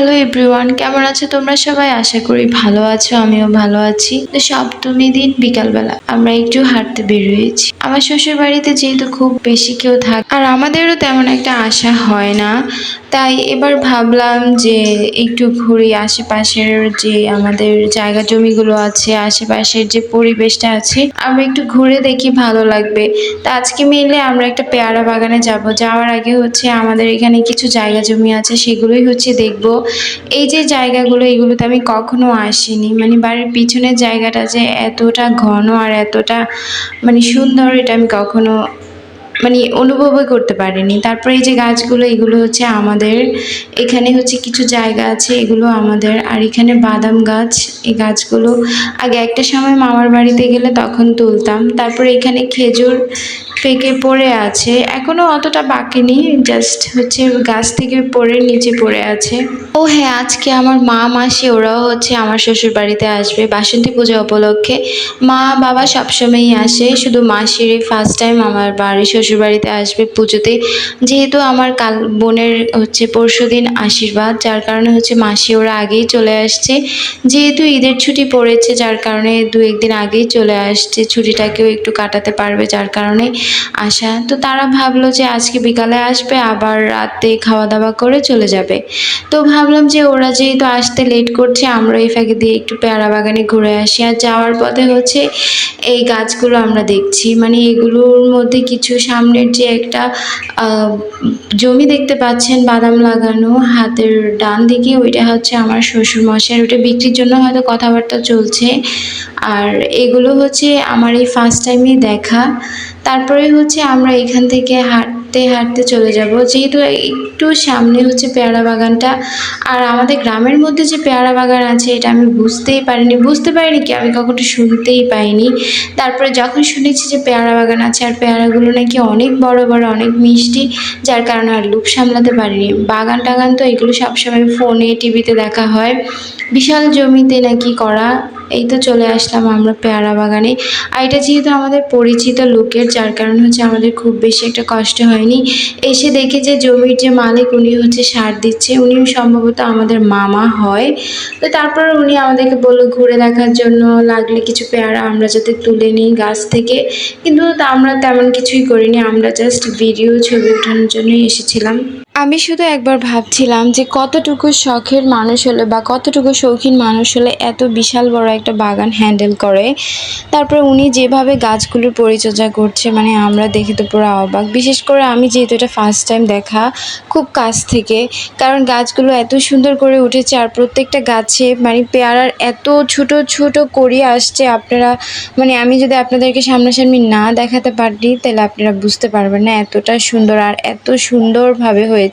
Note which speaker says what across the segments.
Speaker 1: Hello everyone কেমন আছো তোমরা সবাই? আশা করি ভালো আছো, আমিও ভালো আছি। তো সপ্তমী দিন বিকালবেলা, আমরা একটু হাঁটতে বের হয়েছি। আমার শ্বশুর বাড়িতে যেহেতু খুব বেশি কেউ থাকে, আর আমাদেরও তেমন একটা আশা হয় না। তাই এবার ভাবলাম যে একটু ঘুরি আশেপাশের যে আমাদের জায়গা জমিগুলো আছে, আশেপাশের যে পরিবেশটা আছে, আমরা একটু ঘুরে দেখি ভালো লাগবে। তা আজকে মিলে আমরা একটা পেয়ারা বাগানে যাব। যাওয়ার আগে হচ্ছে আমাদের এখানে কিছু জায়গা জমি আছে, সেগুলোই হচ্ছে দেখব। এই যে জায়গাগুলো, এগুলোতে আমি কখনো আসিনি। মানে বাড়ির পিছনের জায়গাটা যে এতটা ঘন আর এতটা মানে সুন্দর, এটা আমি কখনো মানে অনুভবই করতে পারিনি। তারপরে এই যে গাছগুলো, এগুলো হচ্ছে আমাদের, এখানে হচ্ছে কিছু জায়গা আছে, এগুলো আমাদের। আর এখানে বাদাম গাছ, এই গাছগুলো আগে একটা সময় মামার বাড়িতে গেলে তখন তুলতাম। তারপরে এখানে খেজুর পেকে পড়ে আছে। এখনও অতটা পাকেনি জাস্ট হচ্ছে গাছ থেকে পড়ে, নিচে পড়ে আছে। ও হ্যাঁ আজকে আমার মা মাসি, ওরাও হচ্ছে আমার শ্বশুর বাড়িতে আসবে বাসন্তী পূজা উপলক্ষে। মা বাবা সবসময়ই আসে, শুধু মাসির ফার্স্ট টাইম আমার বাড়ি শ্বশুর বাড়িতে আসবে পুজোতে, যেহেতু আমার কাল, বোনের হচ্ছে পরশু দিন আশীর্বাদ, যার কারণে হচ্ছে মাসি ওরা আগেই চলে আসছে। যেহেতু ঈদের ছুটি পড়েছে, যার কারণে দু একদিন আগেই চলে আসছে, ছুটিটাকেও একটু কাটাতে পারবে যার কারণে আসা তো তারা ভাবলো যে আজকে বিকালে আসবে, আবার রাতে খাওয়া দাওয়া করে চলে যাবে। তো ভাবলাম যে ওরা যেহেতু আসতে লেট করছে, আমরা এই ফাঁকে দিয়ে একটু পেয়ারা বাগানে ঘুরে আসি। আর যাওয়ার পথে হচ্ছে এই গাছগুলো আমরা দেখছি। মানে এগুলোর মধ্যে কিছু সামনের যে একটা জমি দেখতে পাচ্ছেন, বাদাম লাগানো, হাতের ডান দিকে ওইটা হচ্ছে আমার শ্বশুর মশাই ওইটা বিক্রির জন্য হয়তো কথাবার্তা চলছে। আর এগুলো হচ্ছে আমার এই ফার্স্ট টাইমে দেখা। তারপরে হচ্ছে আমরা এখান থেকে হাঁটতে হাঁটতে চলে যাব। যেহেতু একটু সামনে হচ্ছে পেয়ারা বাগানটা, আর আমাদের গ্রামের মধ্যে যে পেয়ারা বাগান আছে, এটা আমি বুঝতেই পারিনি। বুঝতে পারিনি কি আমি কখনো শুনতেই পাইনি। তারপরে যখন শুনেছি যে পেয়ারা বাগান আছে, আর পেয়ারাগুলো নাকি অনেক বড় বড়, অনেক মিষ্টি, যার কারণে আর লুক সামলাতে পারিনি। বাগান টাগান তো এগুলো সবসময় ফোনে, টিভিতে দেখা হয়। বিশাল জমিতে নাকি করা এই তো চলে আসলাম আমরা পেয়ারা বাগানে। আর এটা যেহেতু আমাদের পরিচিত লোকের, যার কারণে হচ্ছে আমাদের খুব বেশি একটা কষ্ট হয়নি। এসে দেখে যে জমির যে মালিক, উনি হচ্ছে সার দিচ্ছে। উনিও সম্ভবত আমাদের মামা হয়। তো তারপর উনি আমাদেরকে বলল, ঘুরে দেখার জন্য লাগলে কিছু পেয়ারা আমরা যাতে তুলে নিই গাছ থেকে। কিন্তু আমরা তেমন কিছুই করিনি, আমরা জাস্ট ভিডিও ছবি ওঠানোর জন্যই এসেছিলাম। আমি শুধু একবার ভাবছিলাম যে কতটুকু শখের মানুষ হলে বা কতটুকু শৌখিন মানুষ হলে এত বিশাল বড় একটা বাগান হ্যান্ডেল করে। তারপরে উনি যেভাবে গাছগুলোর পরিচর্যা করছে মানে আমরা দেখে তো পুরো অবাক। বিশেষ করে আমি যেহেতু এটা ফার্স্ট টাইম দেখা, খুব কাছ থেকে, কারণ গাছগুলো এত সুন্দর করে উঠেছে আর প্রত্যেকটা গাছে মানে পেয়ারার এত ছোট ছোট করি আসছে, আপনারা মানে আমি যদি আপনাদেরকে সামনাসামনি না দেখাতে পারি, তাহলে আপনারা বুঝতে পারবেন না এতটা সুন্দর আর এত সুন্দরভাবে হয়েছে।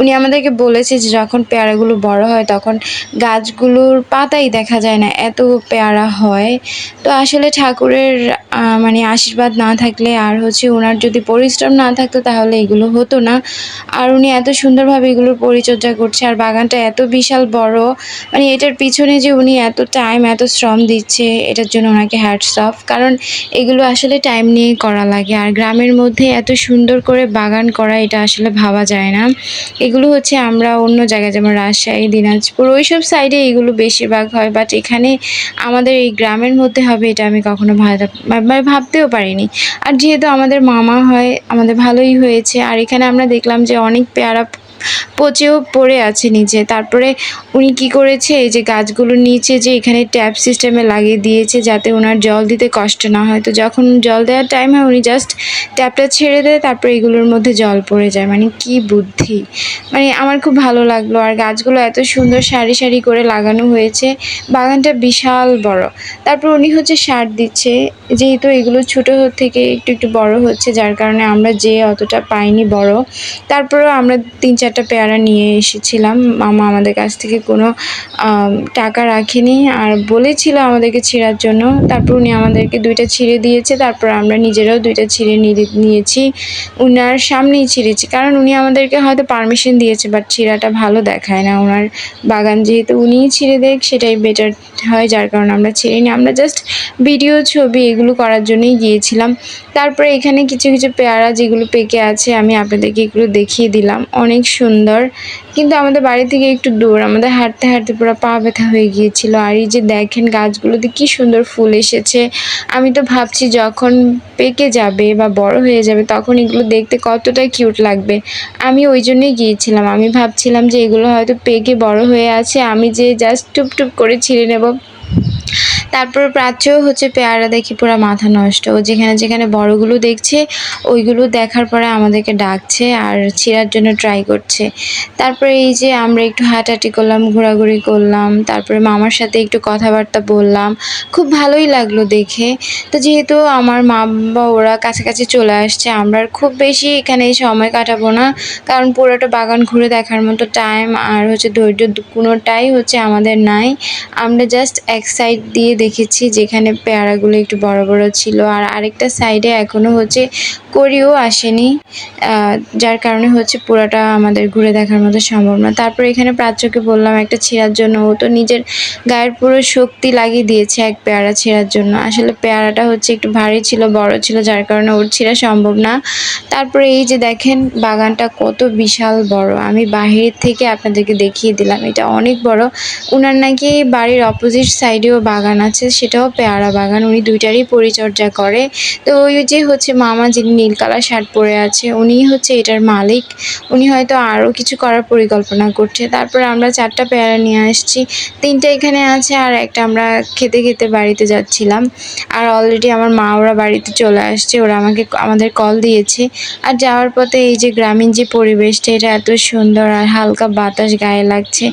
Speaker 1: উনি আমাদেরকে বলেছে যে যখন পেয়ারাগুলো বড় হয় তখন গাছগুলোর পাতাই দেখা যায় না, এত পেয়ারা হয়। তো আসলে ঠাকুরের মানে আশীর্বাদ না থাকলে আর হচ্ছে ওনার যদি পরিশ্রম না থাকতো তাহলে এগুলো হতো না। আর উনি এত সুন্দরভাবে এগুলোর পরিচর্যা করছে আর বাগানটা এত বিশাল বড় মানে এটার পিছনে যে উনি এত টাইম এত শ্রম দিচ্ছে, এটার জন্য ওনাকে হ্যাটস অফ কারণ এগুলো আসলে টাইম নিয়ে করা লাগে আর গ্রামের মধ্যে এত সুন্দর করে বাগান করা, এটা আসলে ভাবা যায় না। এগুলো হচ্ছে আমরা অন্য জায়গায়, যেমন রাজশাহী, দিনাজপুর ওই সব সাইডে এগুলো বেশিরভাগ হয়। বাট এখানে আমাদের এই গ্রামের মধ্যে হবে এটা আমি কখনো মানে ভাবতেও পারিনি। আর যেহেতু আমাদের মামা হয়, আমাদের ভালোই হয়েছে। আর এখানে আমরা দেখলাম যে অনেক পেয়ারা পচেও পড়ে আছে নিচে। তারপরে উনি কি করেছে, এই যে গাছগুলোর নিচে যে এখানে ট্যাপ সিস্টেমে লাগিয়ে দিয়েছে যাতে ওনার জল দিতে কষ্ট না হয়। তো যখন জল দেওয়ার টাইম হয়, উনি জাস্ট ট্যাপটা ছেড়ে দেয়, তারপরে এগুলোর মধ্যে জল পড়ে যায়। মানে কি বুদ্ধি। মানে আমার খুব ভালো লাগল। আর গাছগুলো এত সুন্দর সারি সারি করে লাগানো হয়েছে। বাগানটা বিশাল বড়। তারপর উনি হচ্ছে সার দিচ্ছে। যেহেতু এগুলো ছোটো থেকে একটু একটু বড় হচ্ছে, যার কারণে আমরা যে অতটা পাইনি বড়, তারপরেও আমরা তিন চারটা পেয়ারা নিয়ে এসেছিলাম। মামা আমাদের কাছ থেকে কোনো টাকা রাখেনি আর বলেছিল আমাদেরকে ছিঁড়ার জন্য। তারপর উনি আমাদেরকে দুইটা ছিঁড়ে দিয়েছে। তারপর আমরা নিজেরাও দুইটা ছিঁড়ে নিয়ে- নিয়েছি। উনার সামনেই ছিঁড়েছি। কারণ উনি আমাদেরকে হয়তো পারমিশন দিয়েছে বাট ছিঁড়াটা ভালো দেখায় না। ওনার বাগান যেহেতু উনিই ছিঁড়ে দেখ, সেটাই বেটার হয়, যার কারণে আমরা ছিঁড়ে নিই আমরা জাস্ট ভিডিও ছবি এগুলো করার জন্যই গিয়েছিলাম। তারপরে এখানে কিছু কিছু পেয়ারা যেগুলো পেকে আছে, আমি আপনাদেরকে এগুলো দেখিয়ে দিলাম। অনেক সুন্দর সুন্দর। কিন্তু আমাদের বাড়ি থেকে একটু দূর, আমাদের হাঁটতে হাঁটতে পুরো পা ব্যথা হয়ে গিয়েছিল। আর এই যে দেখেন গাছগুলোতে কি সুন্দর ফুল এসেছে। আমি তো ভাবছি যখন পেকে যাবে বা বড় হয়ে যাবে তখন এগুলো দেখতে কতটা কিউট লাগবে। আমি ওই জন্যই গিয়েছিলাম। আমি ভাবছিলাম যে এগুলো হয়তো পেকে বড় হয়ে আছে। আমি যে জাস্ট টুপ টুপ করে ছিঁড়ে নেব। তারপর প্রাচ্যও হচ্ছে পেয়ারা দেখি পুরো মাথা নষ্ট। ও যেখানে যেখানে বড়গুলো দেখছে, ওইগুলো দেখার পরে আমাদেরকে ডাকছে আর ছিঁড়ার জন্য ট্রাই করছে। তারপরে এই যে আমরা একটু হাঁটাহাঁটি করলাম, ঘোরাঘুরি করলাম, তারপরে মামার সাথে একটু কথাবার্তা বললাম, খুব ভালোই লাগল দেখে। তো যেহেতু আমার মা বাবা ওরা কাছাকাছি চলে আসছে, আমরা খুব বেশি এখানে সময় কাটাবো না, কারণ পুরোটা বাগান ঘুরে দেখার মতো টাইম আর হচ্ছে ধৈর্য কোনোটাই হচ্ছে আমাদের নাই। আমরা জাস্ট এক সাইড দিয়ে দেখেছি যেখানে পেয়ারাগুলো একটু বড় বড় ছিল। আর আরেকটা সাইডে এখনও হচ্ছে করিও আসেনি। যার কারণে হচ্ছে পুরোটা আমাদের ঘুরে দেখার মতো সম্ভব না। তারপর এখানে প্রাচ্যকে বললাম, একটা ছেঁড়ার জন্য। ও তো নিজের গায়ের পুরো শক্তি লাগিয়ে দিয়েছে এক পেয়ারা ছেঁড়ার জন্য। আসলে পেয়ারাটা হচ্ছে একটু ভারী ছিল, বড় ছিল, যার কারণে ওর ছেঁড়া সম্ভব না। তারপরে এই যে দেখেন, বাগানটা কত বিশাল বড়। আমি বাহির থেকে আপনাদেরকে দেখিয়ে দিলাম, এটা অনেক বড়। উনার নাকি বাড়ির অপোজিট সাইডেও বাগান আছে, সেটাও পেয়ারা বাগান। উনি দুইটারই পরিচর্যা করে। তো ওই যে হচ্ছে মামা যিনি নীল কালার শার্ট পরে আছে। উনিই হচ্ছে এটার মালিক। উনি হয়তো আরও কিছু করার পরিকল্পনা করছে। তারপরে আমরা চারটা পেয়ারা নিয়ে আসছি। তিনটা এখানে আছে আর একটা আমরা খেতে খেতে বাড়িতে যাচ্ছিলাম। আর অলরেডি আমার মা ওরা বাড়িতে চলে আসছে। ওরা আমাকে আমাদের কল দিয়েছে। আর যাওয়ার পথে এই যে গ্রামীণ যে পরিবেশটা, এটা এত সুন্দর আর হালকা বাতাস গায়ে লাগছে।